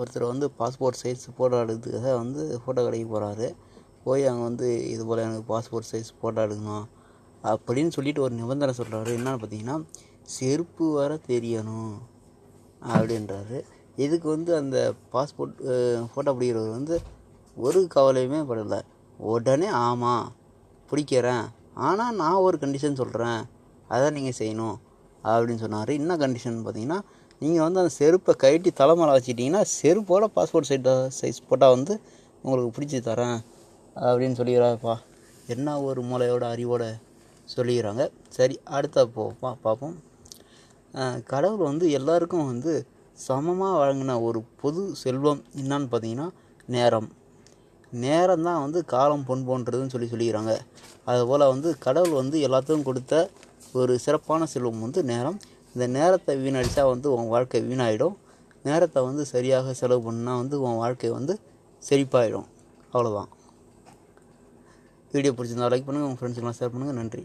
ஒருத்தர் வந்து passport size photo எடுக்கிறதுக்காக வந்து ஃபோட்டோ கடைக்கு போகிறாரு போய் அங்கே வந்து இது போல் எனக்கு பாஸ்போர்ட் சைஸ் ஃபோட்டோ எடுக்கணும் அப்படின்னு சொல்லிட்டு ஒரு நிபந்தனை சொல்கிறாரு என்னென்னு பார்த்தீங்கன்னா செருப்பு வர தெரியணும் அப்படின்றாரு. இதுக்கு வந்து அந்த பாஸ்போர்ட் ஃபோட்டோ பிடிக்கிறவர் வந்து ஒரு கவலையுமே படலை. உடனே ஆமாம் பிடிக்கிறேன். ஆனால் நான் ஒரு கண்டிஷன் சொல்கிறேன் அதை நீங்கள் செய்யணும். அப்படின்னு சொன்னார். என்ன கண்டிஷன் பார்த்தீங்கன்னா நீங்கள் வந்து அந்த செருப்பை கழட்டி தலைமலை வச்சுட்டிங்கன்னா செருப்போட பாஸ்போர்ட் சைட்டை சைஸ் போட்டால் வந்து உங்களுக்கு பிடிச்சி தரேன் அப்படின்னு சொல்லிடுறாப்பா என்ன ஒரு மூளையோட அறிவோட சொல்லிக்கிறாங்க சரி அடுத்த போப்பா பார்ப்போம். கடவுள் வந்து எல்லாருக்கும் வந்து சமமாக வழங்கின ஒரு பொது செல்வம் என்னன்னு பார்த்தீங்கன்னா நேரம். நேரம் தான் வந்து காலம் பொன் போன்றதுன்னு சொல்லி சொல்லிக்கிறாங்க அதுபோல் வந்து கடவுள் வந்து எல்லாத்துக்கும் கொடுத்த ஒரு சிறப்பான செல்வம் வந்து நேரம். இந்த நேரத்தை வீணடித்தா வந்து உன் வாழ்க்கை வீணாயிடும். நேரத்தை வந்து சரியாக செலவு பண்ணால் வந்து உன் வாழ்க்கை வந்து செழிப்பாயிடும். அவ்வளோதான் வீடியோ பிடிச்சிருந்தா லைக் பண்ணுங்கள் உங்கள் ஃப்ரெண்ட்ஸுக்கெல்லாம் ஷேர் பண்ணுங்கள் நன்றி.